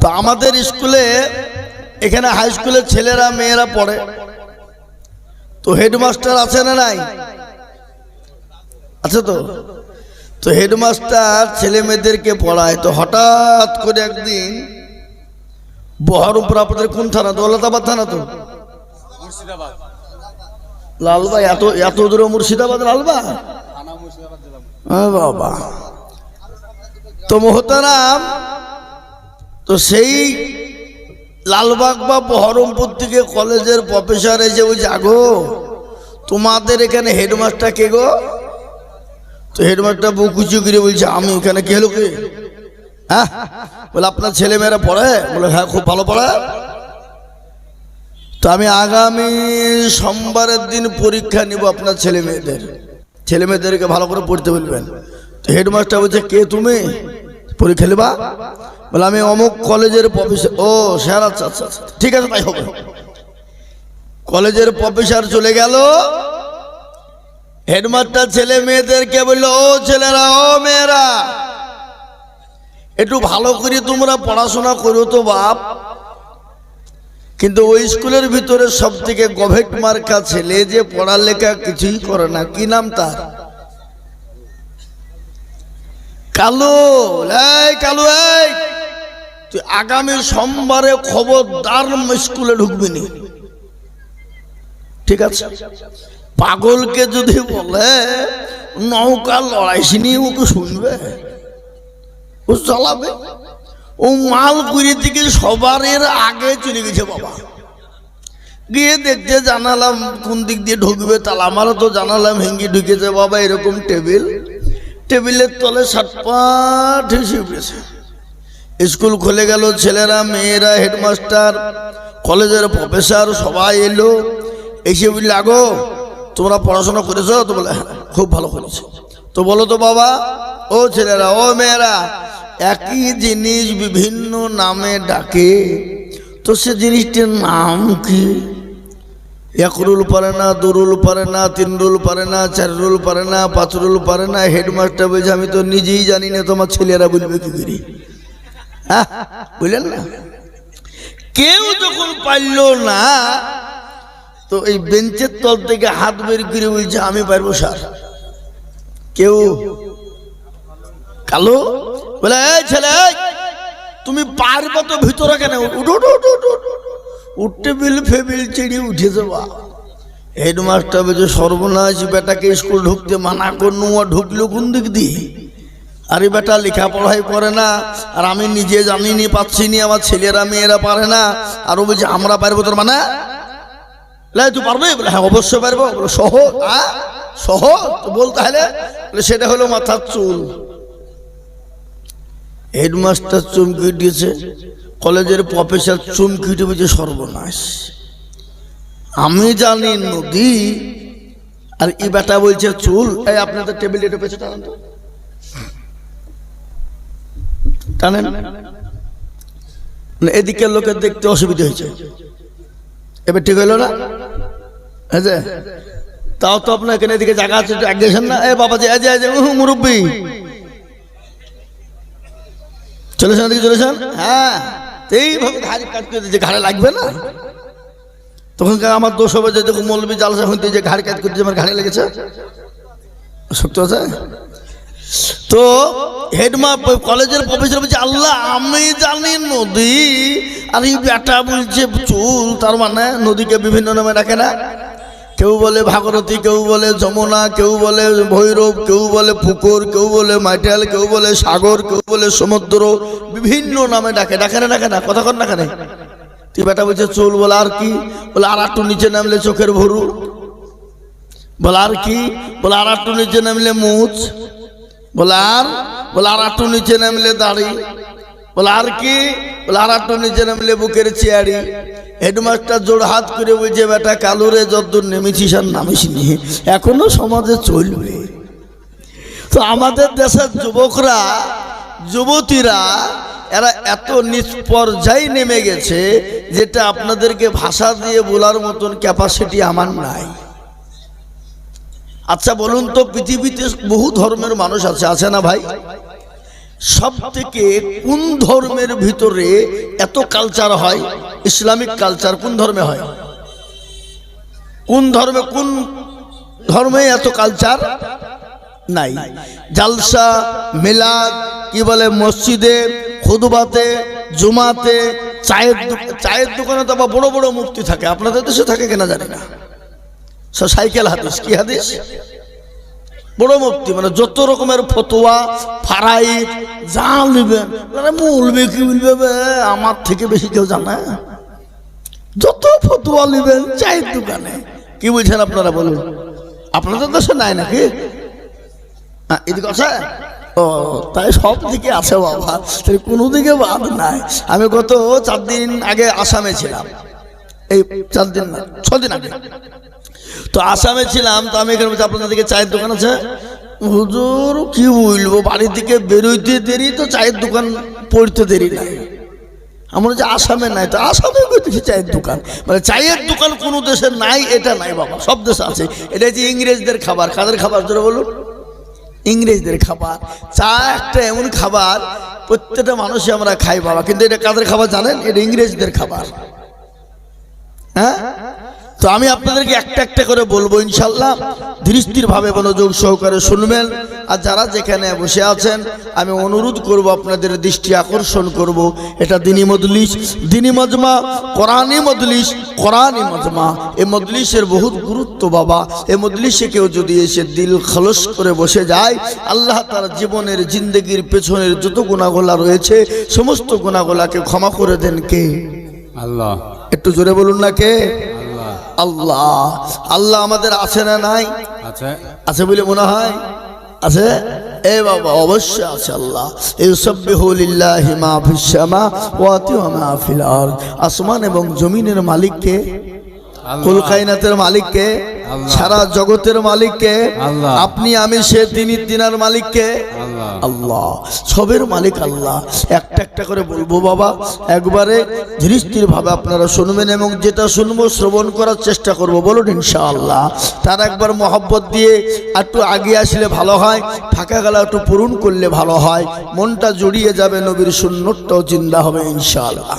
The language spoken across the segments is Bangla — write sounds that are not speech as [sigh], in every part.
তো আমাদের স্কুলে এখানে হাই স্কুলের ছেলেরা মেয়েরা পড়ে। তো হেডমাস্টার আছে না নাই? আছে তো? তো হেডমাস্টার ছেলে মেয়েদেরকে পড়ায়। তো হঠাৎ করে একদিন বহরমপুর আপনাদের কোন থানা তো? দৌলতাবাদ থানা তো? মুর্শিদাবাদ। লালবা এত এত দূরে মুর্শিদাবাদ লালবা হ্যাঁ বাবা। তো মোহতারাম তো সেই লালবাগ বা বহরমপুর থেকে কলেজের প্রফেসর এসে ওই জাগো তোমাদের এখানে হেডমাস্টার কে গো? তো হেডমাস্টার বুকুচু করে বলছে, আমি এখানে কে হলো কে? হ্যাঁ? বলে, আপনার ছেলে মেয়েরা পড়ে? বলে হ্যাঁ খুব ভালো পড়ে। তো আমি আগামী সোমবারের দিন পরীক্ষা নিব আপনার ছেলে মেয়েদের ছেলে মেয়েদেরকে ভালো করে পড়তে বলবেন। তো হেডমাস্টার বলছে, কে তুমি? পরীক্ষা নেবা? বলে, আমি অমুক কলেজের প্রফেসর ও, স্যার আচ্ছা আচ্ছা আচ্ছা ঠিক আছে, তাই হবে। কলেজের প্রফেসর চলে গেল। হেডমাস্টার ছেলে মেয়েদেরকে বলল, ও ছেলেরা, ও মেয়েরা, একটু ভালো করে তোমরা পড়াশোনা করো তো বাপ। কিন্তু ওই স্কুলের ভিতরে সব থেকে গভেট মার্কা ছেলে যে পড়ালেখা কিছুই করে না। কি নাম তার? কালু, এই কালু, এই। তুই আগামী সোমবারে খবরদার স্কুলে ঢুকবি নি। ঠিক আছে? পাগলকে যদি বলে, নৌকা লড়াইছি নিয়ে ওকে শুনবে? ও চালাবে? ও মাল করে থেকে সবার এর আগে চলে গেছে বাবা। গিয়ে দেখতে জানালাম কোন দিক দিয়ে ঢুকবে, তাহলে আমারও তো জানালাম হেঙ্গি ঢুকেছে বাবা, এরকম টেবিল। টেবিলের তলে সাতপাট হিসেবে উঠেছে। স্কুল খুলে গেল ছেলেরা মেয়েরা হেডমাস্টার কলেজের প্রফেসর সবাই এলো। এসে বললে আগো তোমরা পড়াশোনা করেছ? তো বলে "হ্যাঁ, খুব ভালো করেছ। তো বলো তো বাবা ও ছেলেরা ও মেয়েরা একই জিনিস বিভিন্ন নামে ডাকে। তো সে জিনিসটির নাম কি? এক রুল পারে না দু রুল পারে না তিন রুল পারে না চার রুল পারে না পাঁচ রুল পারে না, হেডমাস্টার বলছে, আমি তো নিজেই জানি না তোমার ছেলেরা বলবে কি করি। হ্যাঁ বুঝলেন না? কেউ যখন পারল না, তো এই বেঞ্চের তল থেকে হাত বের করে বলছে, আমি পারব, স্যার। কেউ? কালো? বলে ছেলে তুমি পারব তো ভিতরে কেন? উঠো উঠো উঠো উঠো উঠো। উঠতে বিল ফেবিল চিড়ি উঠে যাবা হেডমাস্টার বলছে সর্বনাশ বেটাকে স্কুল ঢুকতে মানা করনু ও ঢুকলো কোন দিক দিয়ে? আরে বেটা লেখাপড়াই করে না আর আমি নিজে জানি নি পাচ্ছি নি আমার ছেলেরা মেয়েরা পারে না। আর ও বলছে আমরা পারব তোর মানে? লে, তুই পারবে? বলে হ্যাঁ অবশ্যই পারব। সহ হ্যাঁ সহ তো বল তাহলে। সেটা হলো মাথার চুল। হেডমাস্টার চমকে দিয়েছে। কলেজের প্রফেসর চমকে উঠে সর্বনাশ। আমি জানি নদী আর এই বেটা বলছে চুল। এই আপনাদের টেবিল এটা পেছে টানেন তো। টানেন। না, এদিকের লোকের দেখতে অসুবিধা হয়েছে। এবার ঠিক হইল না? হ্যাঁ যে? তাও তো আপনার এখানে এদিকে জায়গা আছে এক গেছেন না? এ বাবা যে এই যে যে চলেছেন এদিকে চলেছেন হ্যাঁ। এইভাবে ঘাড়ি কাট করে দিয়েছে, ঘাড়ে লাগবে না? তখন কি আমার দোষ হবে যে দেখো মৌলবি জালসা হইতে যে ঘাড়ে কাট করতে আমার ঘাড়ে লেগেছে। সত্য আছে তো হেডমা কলেজের প্রফেসর বলছে, আল্লাহ, আমি জানি নদী, আর এই বেটা বলছে, চুল, তার মানে নদীকে বিভিন্ন নামে ডাকে না। কেউ বলে ভাগরথী, কেউ বলে যমুনা, কেউ বলে ভৈরব, কেউ বলে পুকুর, কেউ বলে মাইটাল, কেউ বলে সাগর, কেউ বলে সমুদ্র, বিভিন্ন নামে ডাকে। ডাকে না ডাকে না, কথা কর না তুই বেটা বলছে, চুল বলে আর কি? বলে, আর একটু নিচে নামলে চোখের ভরু। বলে, আর কি? বলে, আর একটু নিচে নামলে মুছ বলে, আর? বলে, আর একটু নিচে নামলে দাড়ি। বলে, আর কি? বলে, আর একটু নিচে নামলে বুকের চেয়ারি হেডমাস্টার জোড় হাত করে বলছে বেটা কালুরে যতদূর নেমেছিস আর নামিস নি। এখনও সমাজে চলবে। তো আমাদের দেশের যুবকরা, যুবতীরা, এরা এত নিষ্পর্যায় নেমে গেছে যেটা আপনাদেরকে ভাষা দিয়ে বলার মতন ক্যাপাসিটি আমার নাই। আচ্ছা বলুন তো, পৃথিবীতে বহু ধর্মের মানুষ আছে আছে না ভাই? সব থেকে কোন ধর্মের ভিতরে এত কালচার হয়? ইসলামিক কালচার কোন ধর্মে হয়? কোন ধর্মে কোন ধর্মে এত কালচার নাই। জালসা, মেলাদ, কি বলে, মসজিদে, খুদবাতে, জুমাতে, চায়ের চায়ের দোকানে তো আবার বড় বড় মূর্তি থাকে। আপনাদের দেশে থাকে কেনা জানি না। সাইকেল হাদিস, কি হাদিস? বড় মুক্তি মানে যত রকমের ফতোয়া, ফারাইদ, যা নেবেন মানে বলবে কি বলবে আমার থেকে বেশি কেউ জানে? যত ফতোয়া নেবেন, চায়ের দোকানে। কি বলছেন আপনারা বলুন? আপনাদের দেশে নাই নাকি? এদিকে আছে ও, তাই সব দিকে আছে বাবা। কোনো দিকে বাদ নাই। আমি গত চার দিন আগে আসামে ছিলাম। এই চার দিন না ছ দিন আগে। তো আসামে ছিলাম, তো আমি এখানে আপনাদের দিকে চায়ের দোকান আছে। হুজুর, কি বলব বাড়ি থেকে বেরোইতে দেরি, তো চায়ের দোকান পড়তে দেরি নাই আমরা যে আসামে নাই, তো আসামে দেখি চায়ের দোকান। মানে চায়ের দোকান কোনো দেশে নাই, এটা নাই বাবা, সব দেশে আছে। এটা যে ইংরেজদের খাবার, কাদের খাবার জোরে বলুন? ইংরেজদের খাবার। চা একটা এমন খাবার, প্রত্যেকটা মানুষই আমরা খাই বাবা, কিন্তু এটা কাদের খাবার জানেন? এটা ইংরেজদের খাবার। হ্যাঁ? তো আমি আপনাদেরকে একটা একটা করে বলব ইনশাল্লাহ ধীরস্থির ভাবে মনোযোগ সহকারে শুনবেন। আর যারা যেখানে বসে আছেন আমি অনুরোধ করব আপনাদের দৃষ্টি আকর্ষণ করব। এটা দিনী মজলিস। দিনী মজমা কোরআনী মজলিস কোরআনী মজমা। এ মজলিসের বহুত গুরুত্ব বাবা। এ মজলিসে কেউ যদি এসে দিল খলস করে বসে যায় আল্লাহ তার জীবনের জিন্দগির পেছনের যত গুণাগোলা রয়েছে সমস্ত গুণাগোলাকে ক্ষমা করে দেন কে? আল্লাহ। একটু জোরে বলুন না কে? আল্লাহ। আল্লাহ আমাদের আছে না নাই? আছে। আছে বলে মনে হয়? আছে? এ বাবা অবশ্যই আছে আল্লাহ। এই সব মা ফিস সামাওয়াতি ওয়া মা ফিল আরদ। আসমান এবং জমিনের মালিককে কুল কায়নাতের মালিককে। সারা জগতের মালিককে আল্লাহ। আপনি আমি সে তিনি তিনার মালিককে আল্লাহ। আল্লাহ। সবের মালিক আল্লাহ। একটা একটা করে বলব বাবা একবারে ধীরস্থির ভাবে আপনারা শুনবেন এবং যেটা শুনব শ্রবণ করার চেষ্টা করব বলুন ইনশাআল্লাহ। তার একবার মহব্বত দিয়ে একটু আগে আসলে ভালো হয় ফাঁকা গেলা একটু পূরণ করলে ভালো হয় মনটা জড়িয়ে যাবে নবীর সুন্নতটাও জিন্দা হবে ইনশাআল্লাহ।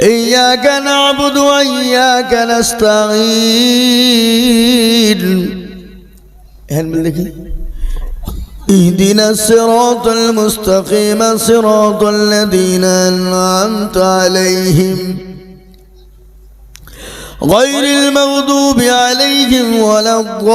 إياك نعبد وإياك نستعين. هل من ذكي اهدنا الصراط المستقيم صراط الذين أنعمت عليهم. غير المغضوب عليهم ولا الضالين.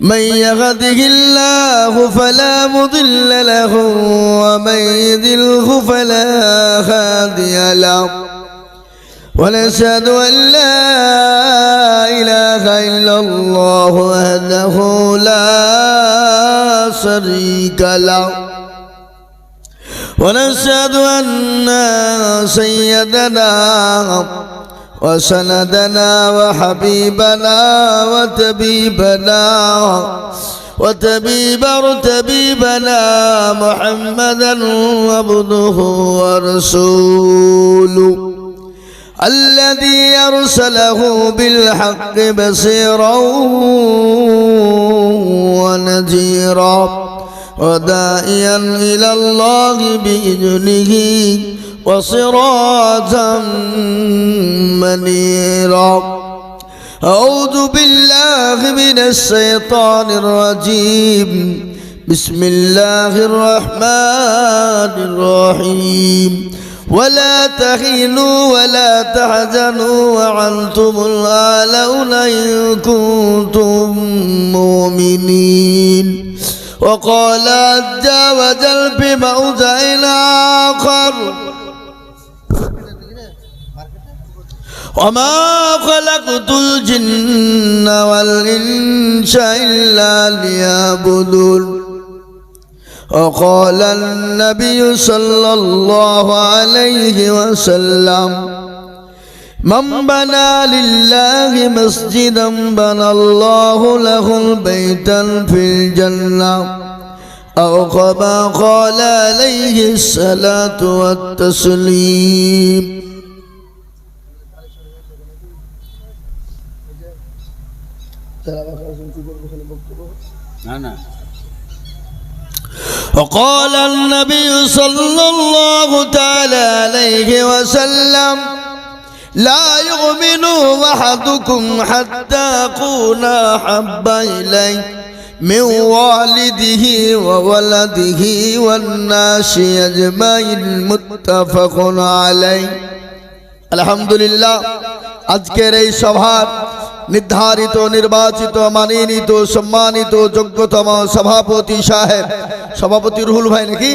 من يهده الله فلا مضل له ومن يضله فلا هادي له. ونشهد أن لا إله إلا الله وحده لا شريك له. ونشهد أن سيدنا وسندنا وحبيبنا وتبيبنا وتبيب ارتبيبنا محمدا عبده ورسوله الذي أرسله بالحق بصيرا ونذيرا وداعيا إلى الله بإذنه وصراطا منيرا. أعوذ بالله من الشيطان الرجيم. بسم الله الرحمن الرحيم. ولا تهنوا ولا تحزنوا وأنتم الأعلون إن كنتم مؤمنين. وقال عز وجل في موضع آخر وما خلقت الجن والإنس إلا ليعبدون وقال النبي صلى الله عليه وسلم من بنى لله مسجدا بنى الله له بيتا في الجنة أو كما قال عليه الصلاة والتسليم না না وقال النبي صلى الله تعالى عليه وسلم لا يؤمن أحدكم حتى أكون أحب إليه من والده وولده والناس أجمعين متفق عليه الحمد لله আজকের এই সভার নির্ধারিত, নির্বাচিত, মানিনীত, সম্মানিত, যোগ্যতম সভাপতি সাহেব। সভাপতি রুহুল ভাই নাকি?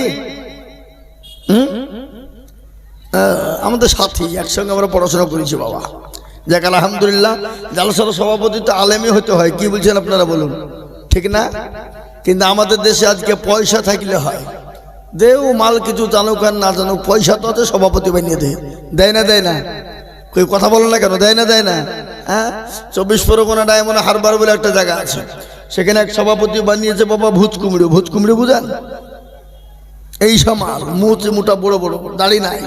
আমাদের সাথী একসঙ্গে আমরা পড়াশোনা করেছি বাবা। যাক, আলহামদুলিল্লাহ, জালসার সভাপতি তো আলেমই হতে হয়, কি বলছেন আপনারা বলুন? ঠিক না? কিন্তু আমাদের দেশে আজকে পয়সা থাকলে হয়। দেও, মাল কিছু জানুক আর না জানুক, পয়সা তো আছে, সভাপতি বানিয়ে দেয়। দেয় না দেয় না? কই কথা বলো না কেন? দেয় না দেয় না? হ্যাঁ? চব্বিশ পরগনা ডায়মন্ড হারবার বলে একটা জায়গা আছে। সেখানে এক সভাপতি বানিয়েছে, বাবা ভূত কুমড়ো ভূত কুমড়ো বুঝান? এই সব মাল মুখ মোটা, বড় বড়, দাড়ি নাই।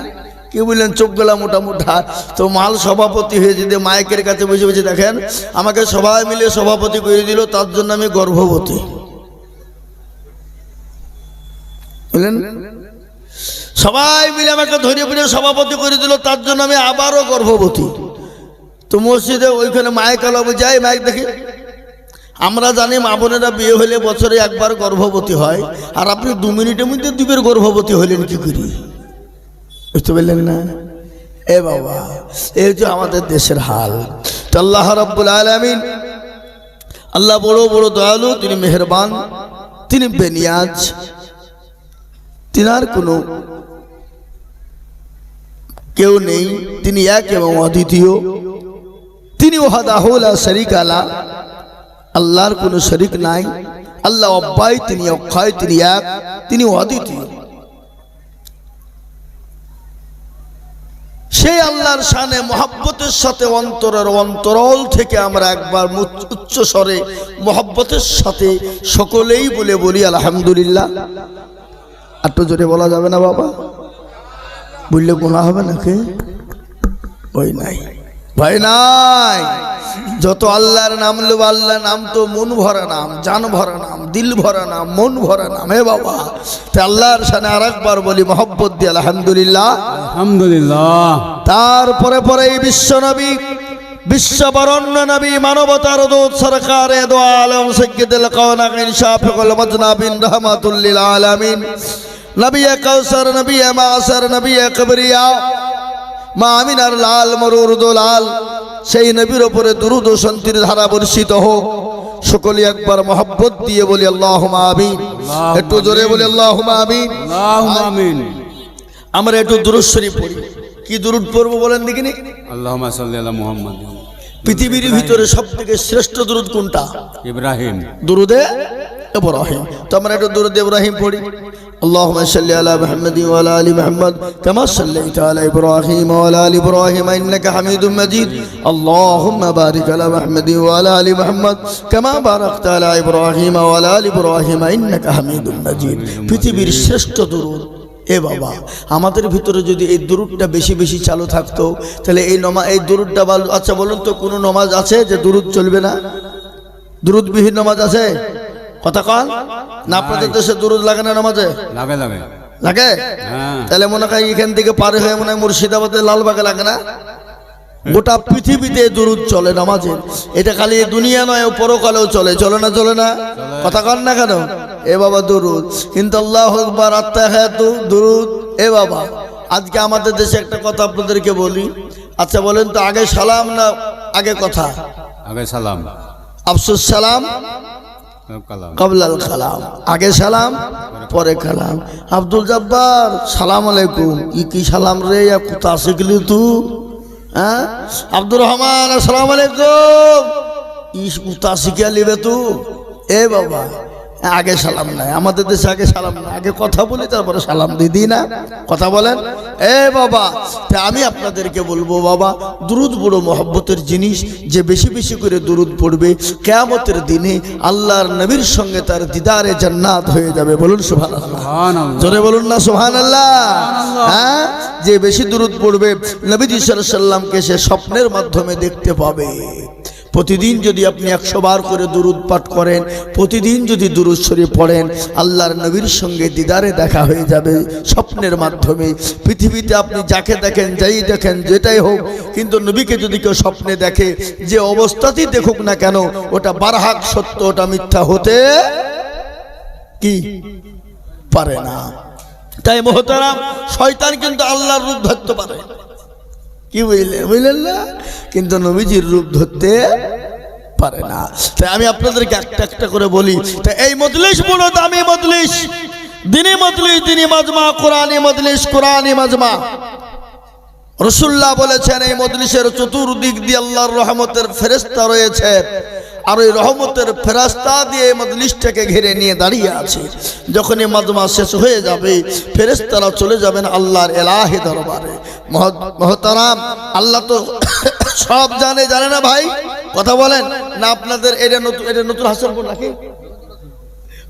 কি বললেন, চোখ গলা মোটা মোটা। তো মাল সভাপতি হয়ে যদি মাইকের কাছে বসে বসে দেখেন, আমাকে সবাই মিলে সভাপতি করে দিল, তার জন্য আমি গর্ভবতী। বুঝলেন? সবাই মিলে আমাকে ধরে ফিরে সভাপতি করে দিল, তার জন্য আমি আবারও গর্ভবতী। তো মসজিদে ওইখানে মায়ের কালাবো যাই মাইক দেখি। আমরা জানি মা বোনেরা বিয়ে হলে বছরে একবার গর্ভবতী হয়, আর আপনি দু মিনিটের মধ্যে দুবের গর্ভবতী হলেন কি করি? বুঝতে পারলেন না? এ বাবা এই হচ্ছে আমাদের দেশের হাল। তো আল্লাহ রব্বুল আলমিন, আল্লাহ বড় বড় দয়ালু, তিনি মেহরবান, তিনি বেনিয়াজ। তিনার কোনো কেউ নেই, তিনি এক এবং অদ্বিতীয়। তিনি ওহাদাহুলা শরিক আলা আল্লাহর কোনো শরিক নাই। আল্লাহ অব্বাই, তিনি অক্ষয়, তিনি এক, তিনি অদ্বিতীয়। সেই আল্লাহর শানে মহাব্বতের সাথে অন্তরের অন্তরল থেকে আমরা একবার উচ্চ স্বরে মহাব্বতের সাথে সকলেই বলে বলি, আলহামদুলিল্লাহ। একটু জোরে বলা যাবে না বাবা? বললে গোনা হবে নাকি? ওই নাই। ভাই নাই। যত আল্লাহর নাম লো আল্লাহর নাম তো মন ভরা নাম জান ভরা নাম দিল ভরা নাম মন ভরা নাম। হে বাবা তা আল্লাহর সামনে আর একবার বলি মহব্বত দিয়ে আলহামদুলিল্লাহ। আলহামদুলিল্লাহ। তারপরে পরে এই বিশ্ব নবী বিশ্ববরণ্য নবী মানবতার দূত সরকারে দো আলম সৈয়দুল কাওনাকিন শাফিকুল মজনাবিন রহমাতুল্লিল আলামিন। নবী কাউসার নবী মাসার নবী কবরিয়া মা আমিনার লাল মরুর লাল সেই নবীর ওপরে দুরুদ ও শান্তির ধারা বর্ষিত হোক। সকলে একবার মহব্বত দিয়ে বলি আল্লাহ আমিন। একটু জোরে বলি আল্লাহ আমিন। আমিন। আমরা একটু দুরুদ শরীফ পড়ি। কি দুরুদ পড়ব বলেন দেখিনি আল্লাহুম্মা সাল্লি আলা মুহাম্মদ পৃথিবীর ভিতরে সব থেকে শ্রেষ্ঠ দুরুদ কোনটা? ইব্রাহিম। দুরুদে ইব্রাহিম তো আমরা একটু দুরুদ ইব্রাহিম পড়ি اللهم صل على محمد وعلى ال محمد كما صليت على ابراهيم وعلى ال ابراهيم انك حميد مجيد اللهم بارك على محمد وعلى ال محمد كما باركت على ابراهيم وعلى ال ابراهيم انك حميد مجيد পৃথিবীর শ্রেষ্ঠ দুরুদ এ বাবা আমাদের ভিতরে যদি এই দুরুদটা বেশি বেশি চালু থাকতো তাহলে এই নমা এই দুরুদটা ভালো- আচ্ছা বলুন তো কোনো নমাজ আছে যে দুরুদ চলবে না দুরুদবিহীন নামাজ আছে কথা কন না আপনাদের দেশে দুরুদ লাগে না নামাজে? লাগে লাগে। লাগে? হ্যাঁ। তাহলে মনে হয় এখান থেকে পারে হয়ে মনে হয় মুর্শিদাবাদের লালবাগে লাগে না? গোটা পৃথিবীতে দুরুদ চলে নামাজে। এটা খালি দুনিয়া নয় পরকালেও চলে। চলে না চলে না? কথা কন না কেন? এ বাবা দুরুদ। কিন্তু আল্লাহ আকবার আত্মা হ্যাঁ দুরুদ। এ বাবা। আজকে আমাদের দেশে একটা কথা আপনাদেরকে বলি। আচ্ছা বলেন তো আগে সালাম না আগে কথা? আগে সালাম। আফসুস সালাম? কবলাল কালাম। আগে সালাম পরে কালাম। আব্দুল জব্বার সালাম আলাইকুম। ই কি সালাম রে কোথা শিখলি তু? হ্যাঁ? আব্দুর রহমান আসসালাম আলাইকুম। ই কোথা শিখিয়া লিবে তু? এ বাবা। আগে সালাম নাই আমাদের দেশে আগে সালাম নাই। আগে কথা বলি তারপরে সালাম দিদি না। কথা বলেন? এ বাবা তা আমি আপনাদেরকে বলব বাবা দুরুদ বড় মহব্বতের জিনিস যে বেশি বেশি করে দুরুদ পড়বে কেয়ামতের দিনে আল্লাহর নবীর সঙ্গে তার দিদারে জান্নাত হয়ে যাবে। বলুন সুবহানাল্লাহ। সুবহানাল্লাহ। জোরে বলুন না সুবহানাল্লাহ। হ্যাঁ? যে বেশি দুরুদ পড়বে নবীজি সাল্লামকে সে স্বপ্নের মাধ্যমে দেখতে পাবে। প্রতিদিন যদি আপনি একশো বার করে দুরুদ পাঠ করেন, প্রতিদিন যদি দুরুদ শরীফ পড়েন, আল্লাহর নবীর সঙ্গে দিদারে দেখা হয়ে যাবে স্বপ্নের মাধ্যমে। পৃথিবীতে আপনি যাকে দেখেন, যাই দেখেন, যেটাই হোক, কিন্তু নবীকে যদি কেউ স্বপ্নে দেখে, যে অবস্থাতেই দেখুক না কেন, ওটা বারহাক সত্য, ওটা মিথ্যা হতে কি পারে না। তাই মহতারাম, শয়তান কিন্তু আল্লাহর রূপ ধরতে পারে। কি বুঝলেন বুঝলেন না, কিন্তু নবীজির রূপ ধরতে পারে না। তাই আমি আপনাদেরকে একটা একটা করে বলি, তাই এই মজলিস বলো, দামি মজলিস, দিনে মজলিস, দিনে মাজমা, কোরআনে মজলিস, কোরআনে মাজমা। রসুল্লাহ বলেছেন, এই মজলিসের চতুর্দিক দিয়ে আল্লাহর রহমতের ফেরেস্তা রয়েছে। আর ওই রহমতের ফেরাস্তা দিয়ে মজলিসটাকে ঘিরে নিয়ে দাঁড়িয়ে আছে। যখন এই মাজমা শেষ হয়ে যাবে ফেরেস্তারা চলে যাবেন আল্লাহর এলাহে দরবারে। মহতারাম, আল্লাহ তো [coughs] সব জানে জানে না ভাই? কথা বলেন। না আপনাদের এটা নতুন এটা নতুন হাসানপুর নাকি?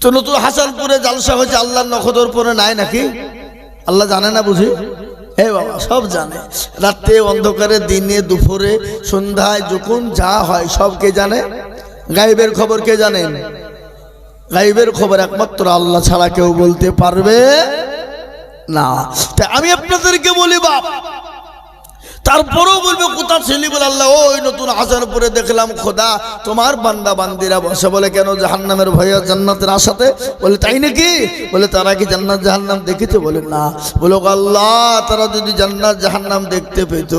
তো নতুন হাসানপুরে জালসা হয়েছে, আল্লাহর নখদরপুরে নাই নাকি? আল্লাহ জানে না বুঝি? হে বাবা, সব জানে। রাতে অন্ধকারে, দিনে, দুপুরে, সন্ধ্যায়, যখন যা হয় সবকে জানে? গাইবের খবর কে জানেন গাইবের খবর একমাত্র আল্লাহ ছাড়া কেউ বলতে পারবে না। আমি আপনাদেরকে বলি বাপ তারপরেও বলবে কোথা ছেলে বলে আল্লাহ? ওই নতুন আসার পরে দেখলাম, খোদা, তোমার বান্দা বান্দিরা বসে বলে, কেন জাহান্নামের ভয়ে জান্নাতের আশাতে? বলে, তাই নাকি? বলে, তারা কি জান্নাত জাহান্নাম দেখেছে বলে, না। বলো, আল্লাহ, তারা যদি জান্নাত জাহান্নাম দেখতে পেত,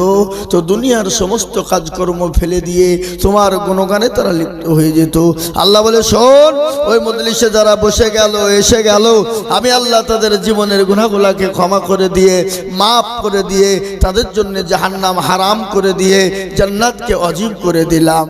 তো দুনিয়ার সমস্ত কাজকর্ম ফেলে দিয়ে তোমার গুণগানে তারা লিপ্ত হয়ে যেত। আল্লাহ বলে, শোন, ওই মজলিসে যারা বসে গেল, এসে গেল, আমি আল্লাহ তাদের জীবনের গুণাগুলাকে ক্ষমা করে দিয়ে, মাফ করে দিয়ে তাদের জন্য জাহান্নাম হারাম করে দিয়ে জান্নাতকে অজীব করে দিলাম।